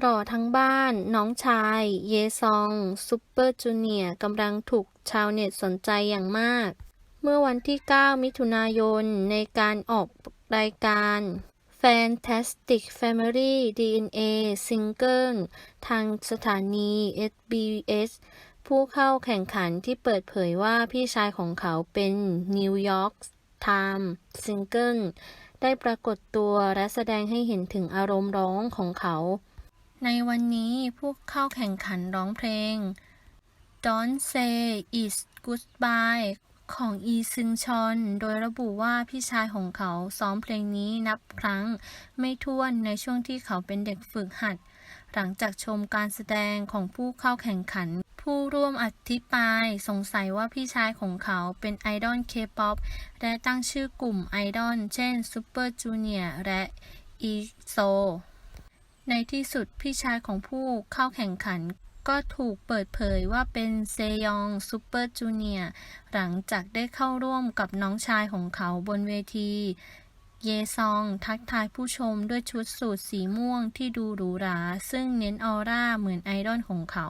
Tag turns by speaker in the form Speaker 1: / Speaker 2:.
Speaker 1: หล่อทั้งบ้าน น้องชาย เยซองซูเปอร์จูเนียร์กำลังถูกชาวเน็ตสนใจอย่างมาก เมื่อวันที่ 9 มิถุนายนในการออกรายการ Fantastic Family DNA Single ทางสถานี SBS ผู้เข้าแข่งขันที่เปิดเผยว่าพี่ชายของเขาเป็น New York Times Single ได้ปรากฏตัวและแสดงให้เห็นถึงอารมณ์ร้องของเขา ในวันนี้ผู้เข้าแข่งขันร้องเพลง Don't Say It's Goodbye ของอีซึงชอน โดยระบุว่าพี่ชายของเขาซ้อมเพลงนี้นับครั้งไม่ถ้วนในช่วงที่เขาเป็นเด็กฝึกหัด หลังจากชมการแสดงของผู้เข้าแข่งขัน ผู้ร่วมอธิบายสงสัยว่าพี่ชายของเขาเป็นไอดอลเคป๊อปและตั้งชื่อกลุ่มไอดอลเช่นซูเปอร์จูเนียร์และอีโซ ในที่สุดพี่ชายของผู้เข้าแข่งขันก็ถูกเปิดเผยว่าเป็นเซยองซูเปอร์จูเนียร์หลังจากได้เข้าร่วมกับน้องชายของเขาบนเวที เยซองทักทายผู้ชมด้วยชุดสูทสีม่วงที่ดูหรูหรา ซึ่งเน้นออร่าเหมือนไอดอลของเขา